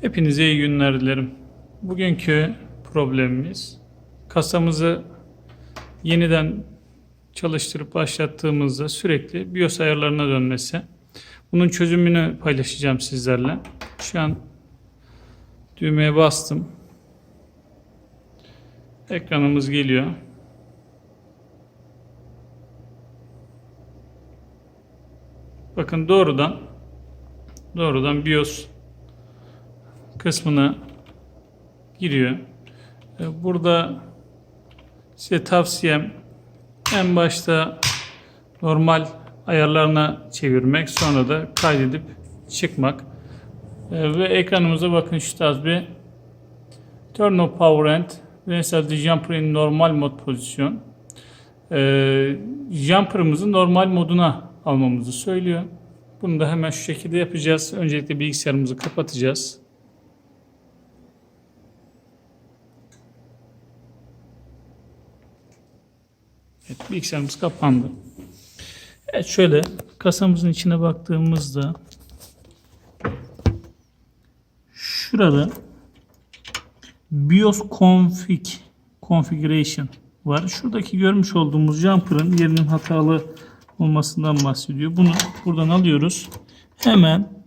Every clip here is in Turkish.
Hepinize iyi günler dilerim. Bugünkü problemimiz kasamızı yeniden çalıştırıp başlattığımızda sürekli BIOS ayarlarına dönmesi. Bunun çözümünü paylaşacağım sizlerle. Şu an düğmeye bastım. Ekranımız geliyor. Bakın doğrudan doğrudan BIOS kısmına giriyor. E, Burada size tavsiyem en başta normal ayarlarına çevirmek sonra da kaydedip çıkmak. E, Ve ekranımıza bakın şu tarz bir Turn off power end Mesela jumper in normal mod pozisyon. E, jumper'ımızı normal moduna almamızı söylüyor. Bunu da hemen şu şekilde yapacağız. Öncelikle bilgisayarımızı kapatacağız. Evet, bilgisayarımız kapandı. Evet şöyle kasamızın içine baktığımızda şurada BIOS config configuration var. Şuradaki görmüş olduğumuz jumper'ın yerinin hatalı olmasından bahsediyor. Bunu buradan alıyoruz. Hemen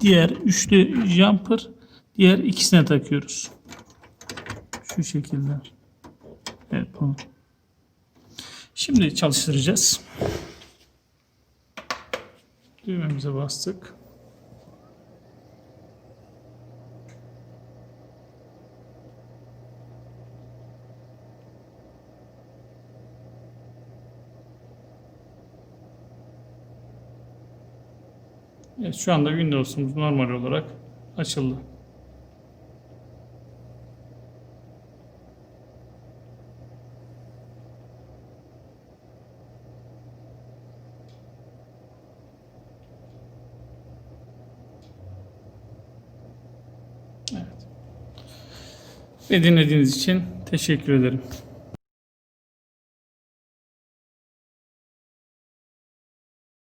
diğer üçlü jumper diğer ikisine takıyoruz. Şu şekilde. Evet bunu. Şimdi çalıştıracağız. Düğmemize bastık. Evet, şu anda Windows'umuz normal olarak açıldı. Ve dinlediğiniz için teşekkür ederim.